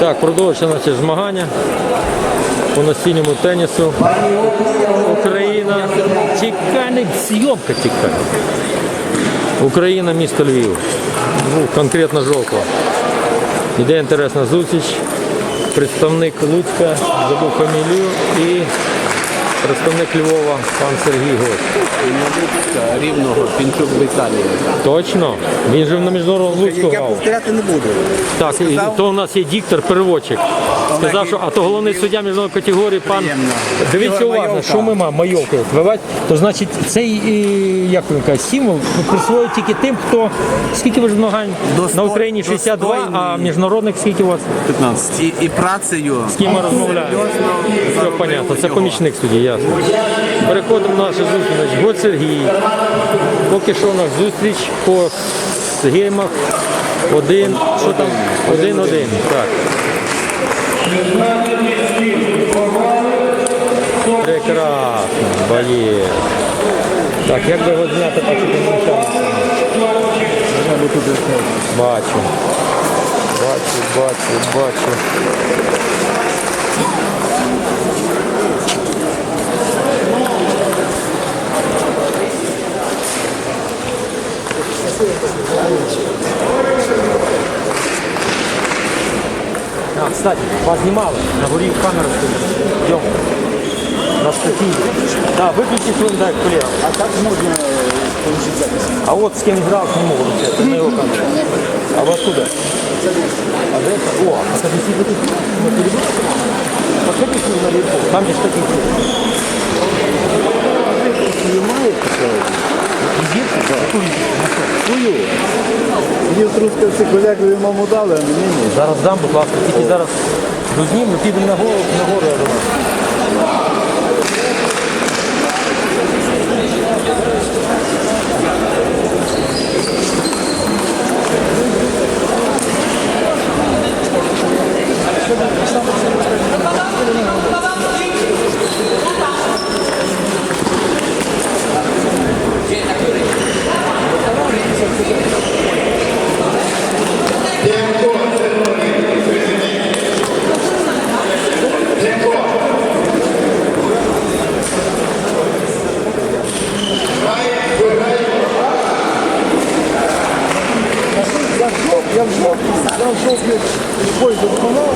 Так, продовжуємо наші змагання по настільному тенісу. Україна. Не зйомка тікає. Україна, місто Львів. Ну, конкретно жовтого. Іде інтересна зустріч. Представник Луцька, забув фамілію, і представник Львова, пан Сергій Гость. Рівного Пінчук в Італії. Точно? Він же на міжнародному Луцьку Я повторяти не буду. Так, і то у нас є диктор, переводчик. Сказав, що а то головний суддя міжнародної категорії, пан. Приємно. Дивіться уважно, що ми маємо, майовки. То значить цей як він каже, символ присвоюють тільки тим, хто скільки ви ж змагань на Україні 62, а міжнародних скільки у вас? 15. І, і працею. З ким ми розмовляємо? Все понятно, це помічник судді, ясно. Переходимо до нашої зустрічі. Год Сергій. Поки що у нас зустріч по геймах. Один, що там? Один-один. Так. Прекрасно, боєць. Так, як би його зняти, так мішало? Бачу. Бачу, бачу, бачу. А, кстати, вас знімали, на горі камера стоїть. Йдемо. На статті. Да, виключи свою дай колегам. А так можна получити запис. А вот с кем играл, не могу вообще, на его камеру. А вот откуда? А де це? О, а це всі такі. Ну, ти любиш? Подходи к ним наверху. Там же ж такі. Знімає таке? Свою. Мені В Трускавці колегові маму дали, а мені ні. Зараз дам, будь ласка, тільки зараз дозніму, підемо на гору, на гору, я думаю. Я в жовтні, я в жовтні, пользу виконав.